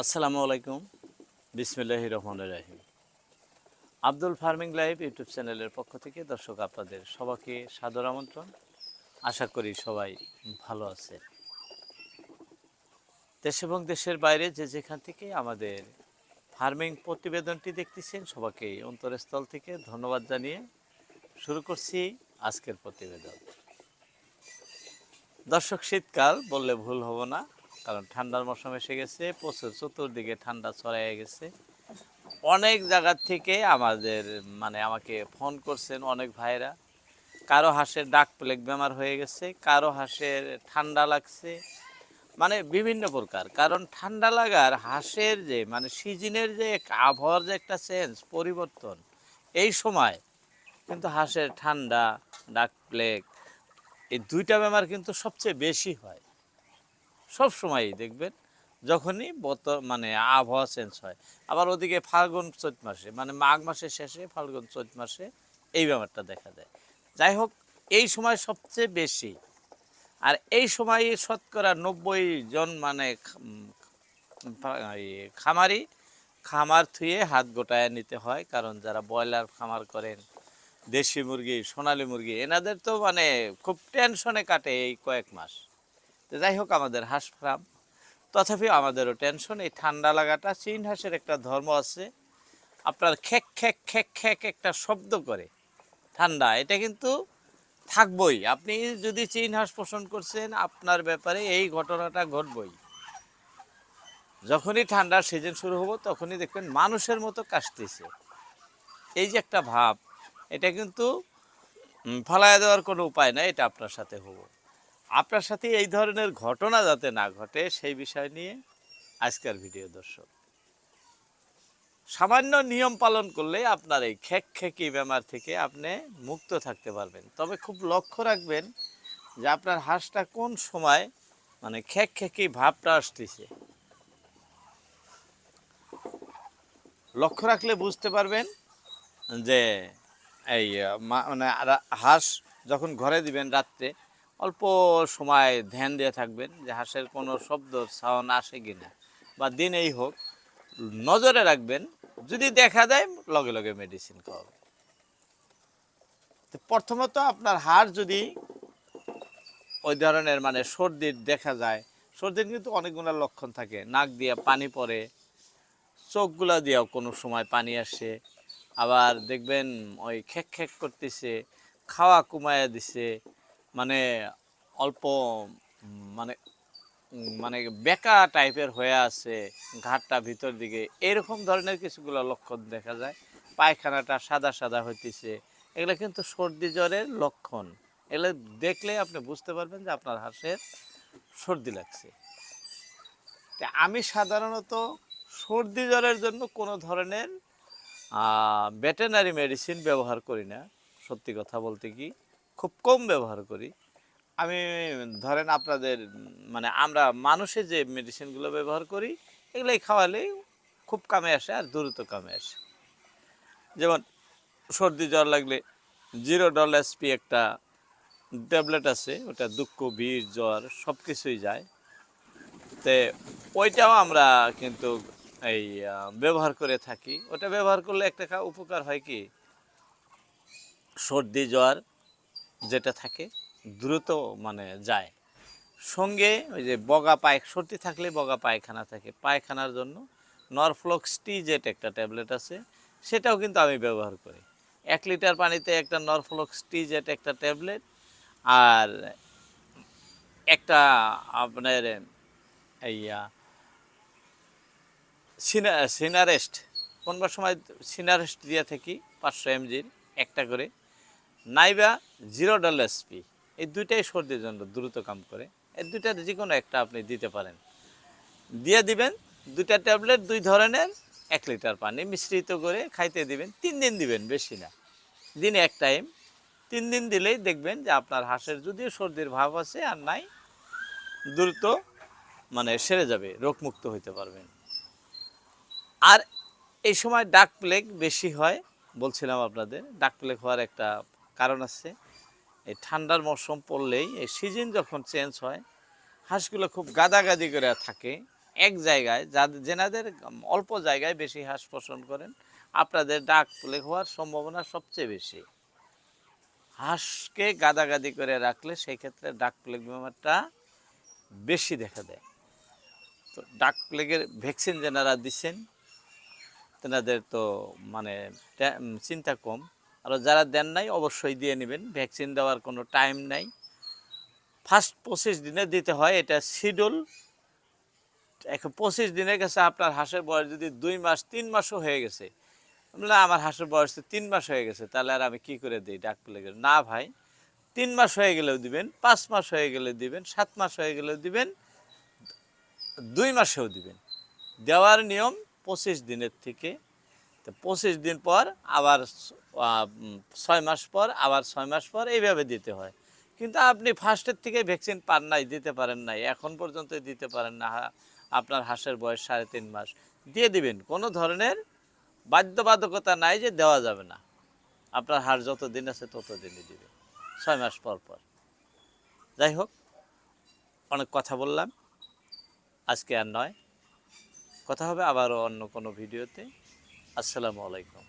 আসসালামু আলাইকুম। বিসমিল্লাহ রহমান রাহিম। আব্দুল ফার্মিং লাইভ ইউটিউব চ্যানেলের পক্ষ থেকে দর্শক আপনাদের সবাইকে সাদর আমন্ত্রণ। আশা করি সবাই ভালো আছে। দেশ এবং দেশের বাইরে যে যেখান থেকে আমাদের ফার্মিং প্রতিবেদনটি দেখতেছেন, সবাইকে অন্তরস্থল থেকে ধন্যবাদ জানিয়ে শুরু করছি আজকের প্রতিবেদন। দর্শক, শীতকাল, বললে ভুল হব না। কারণ ঠান্ডার মৌসুম এসে গেছে, প্রচুর চতুর্দিকে ঠান্ডা ছড়াই গেছে। অনেক জায়গার থেকে আমাদের মানে আমাকে ফোন করছেন অনেক ভাইরা কারও হাঁসের ডাক প্লেগ বেমার হয়ে গেছে, কারও হাঁসের ঠান্ডা লাগছে মানে বিভিন্ন প্রকার। কারণ ঠান্ডা লাগার হাঁসের যে মানে সিজনের যে আবহাওয়ার যে একটা চেঞ্জ, পরিবর্তন, এই সময় কিন্তু হাঁসের ঠান্ডা, ডাক প্লেগ, এই দুইটা বেমার কিন্তু সবচেয়ে বেশি হয়। সব সময়ই দেখবেন যখনই বত মানে আবহাওয়া চেঞ্জ হয়। আবার ওদিকে ফাল্গুন চৈত মাসে মানে মাঘ মাসের শেষে ফাল্গুন চৈত মাসে এই ব্যাপারটা দেখা যায়। যাই হোক, এই সময় সবচেয়ে বেশি। আর এই সময় শতকরা নব্বই জন মানে খামারি খামার থুয়ে হাত গোটায় নিতে হয়। কারণ যারা ব্রয়লার খামার করেন, দেশি মুরগি, সোনালী মুরগি, এনাদের তো মানে খুব টেনশনে কাটে এই কয়েক মাস। তো যাই হোক, আমাদের হাঁস ফার্ম। তথাপি আমাদেরও টেনশন এই ঠান্ডা লাগাটা চীন হাঁসের একটা ধর্ম আছে। আপনার খেক খেক খেক খেক একটা শব্দ করে। ঠান্ডা, এটা কিন্তু থাকবই। আপনি যদি চীন হাঁস পোষণ করছেন, আপনার ব্যাপারে এই ঘটনাটা ঘটবই। যখনই ঠান্ডার সিজন শুরু হব, তখনই দেখবেন মানুষের মতো কাশতেছে। এই যে একটা ভাব, এটা কিন্তু ফালায় দেওয়ার কোনো উপায় নাই, এটা আপনার সাথে হব। আপনার সাথে এই ধরনের ঘটনা যাতে না ঘটে, সেই বিষয় নিয়ে আজকের ভিডিও দর্শক। সামান্য নিয়ম পালন করলে আপনার এই খেক খেকি বেমার থেকে আপনি মুক্ত থাকতে পারবেন। তবে খুব লক্ষ্য রাখবেন যে আপনার হাঁসটা কোন সময় মানে খেক খেকি ভাবটা আসতেছে। লক্ষ্য রাখলে বুঝতে পারবেন যে এই মানে হাঁস যখন ঘরে দিবেন রাত্রে অল্প সময় ধ্যান দিয়ে থাকবেন যে হাঁসের কোনো শব্দ সাউন্ড আসে কি না বা দিনেই হোক, নজরে রাখবেন। যদি দেখা দেয় লগে লগে মেডিসিন খাওয়াবেন। প্রথমত আপনার হাড় যদি ওই ধরনের মানে সর্দির দেখা যায়, সর্দির কিন্তু অনেকগুলো লক্ষণ থাকে। নাক দিয়ে পানি পড়ে, চোখগুলা দিয়েও কোনো সময় পানি আসে। আবার দেখবেন ওই খেক খেক করতেছে, খাওয়া কমায়া দিছে মানে অল্প মানে মানে বেকা টাইপের হয়ে আছে ঘাটটা ভিতর দিকে। এরকম ধরনের কিছুগুলো লক্ষণ দেখা যায়। পায়খানাটা সাদা সাদা হইতেছে। এগুলো কিন্তু সর্দি জ্বরের লক্ষণ। এগুলো দেখলে আপনি বুঝতে পারবেন যে আপনার হাঁসের সর্দি লাগছে। আমি সাধারণত সর্দি জ্বরের জন্য কোনো ধরনের ভেটেনারি মেডিসিন ব্যবহার করি না। সত্যি কথা বলতে কি? খুব কম ব্যবহার করি। আমি ধরেন আপনাদের মানে আমরা মানুষে যে মেডিসিনগুলো ব্যবহার করি, এগুলোই খাওয়ালেই খুব কামে আসে আর দ্রুত কামে আসে। যেমন সর্দি, জ্বর লাগলে জিরো ডল এসপি একটা ট্যাবলেট আছে, ওটা দুঃখ বীর জ্বর সব কিছুই যায়। তে ওইটাও আমরা কিন্তু এই ব্যবহার করে থাকি। ওটা ব্যবহার করলে একটা উপকার হয় কি? সর্দি, জ্বর যেটা থাকে, দ্রুত মানে যায়। সঙ্গে ওই যে বগা পায় সর্দি থাকলে বগা পায়খানা থাকে। পায়খানার জন্য নরফ্লক্স টি জেট একটা ট্যাবলেট আছে, সেটাও কিন্তু আমি ব্যবহার করি। এক লিটার পানিতে একটা নরফ্লক্স টি জেট একটা ট্যাবলেট, আর একটা আপনার সিনা, সিনারেস্ট। কোনবার সময় সিনারেস্ট দিয়ে থাকি পাঁচশো এমজির একটা করে। নাইবা জিরো ডল এসপি এই দুইটাই সর্দির জন্য দ্রুত কাম করে। এই দুইটার যে কোনো একটা আপনি দিতে পারেন। দিয়ে দিবেন দুইটা ট্যাবলেট, দুই ধরনের, এক লিটার পানি মিশ্রিত করে খাইতে দিবেন। তিন দিন দিবেন, বেশি না। দিনে এক টাইম। তিন দিন দিলেই দেখবেন যে আপনার হাঁসের যদিও সর্দির ভাব আছে আর নাই, দ্রুত মানে সেরে যাবে, রোগমুক্ত হইতে পারবেন। আর এই সময় ডাক প্লেগ বেশি হয়, বলছিলাম আপনাদের ডাক প্লেগ হওয়ার একটা কারণ আছে, এই ঠান্ডার মৌসুম পড়লেই এই সিজন যখন চেঞ্জ হয়, হাঁসগুলো খুব গাদাগাদি করে থাকে এক জায়গায় যাদের যেনাদের অল্প জায়গায় বেশি হাঁস পোষণ করেন। আপনাদের ডাক হওয়ার সম্ভাবনা সবচেয়ে বেশি। হাঁসকে গাদাগাদি করে রাখলে সেই ক্ষেত্রে ডাক প্লেগ বেমারটা বেশি দেখা দেয়। তো ডাক প্লেগের ভ্যাকসিন যেনারা দিচ্ছেন, তেনাদের তো মানে চিন্তা কম। আর যারা দেন নাই, অবশ্যই দিয়ে নেবেন। ভ্যাকসিন দেওয়ার কোনো টাইম নাই। ফার্স্ট পঁচিশ দিনে দিতে হয়, এটা শিডিউল এখন পঁচিশ দিনের কাছে আপনার হাঁসের বয়স যদি দুই মাস, তিন মাসও হয়ে গেছে। না আমার হাঁসের বয়স তো তিন মাস হয়ে গেছে, তাহলে আর আমি কি করে দিই? ডাক প্লেগের না ভাই, তিন মাস হয়ে গেলেও দিবেন, পাঁচ মাস হয়ে গেলে দিবেন, সাত মাস হয়ে গেলেও দিবেন, দুই মাসেও দিবেন। দেওয়ার নিয়ম পঁচিশ দিনের থেকে। তো পঁচিশ দিন পর আবার ছয় মাস পর, আবার ছয় মাস পর এইভাবে দিতে হয়। কিন্তু আপনি ফার্স্টের থেকে ভ্যাকসিন পান নাই, দিতে পারেন নাই, এখন পর্যন্ত দিতে পারেন না আপনার হাঁসের বয়স সাড়ে তিন মাস। দিয়ে দিবেন, কোনো ধরনের বাধ্যবাধকতা নাই যে দেওয়া যাবে না। আপনার হাঁস যত দিন আছে তত দিনই দিবে, ছয় মাস পর পর। যাই হোক, অনেক কথা বললাম, আজকে আর নয়। কথা হবে আবারও অন্য কোনো ভিডিওতে। আসসালামু আলাইকুম।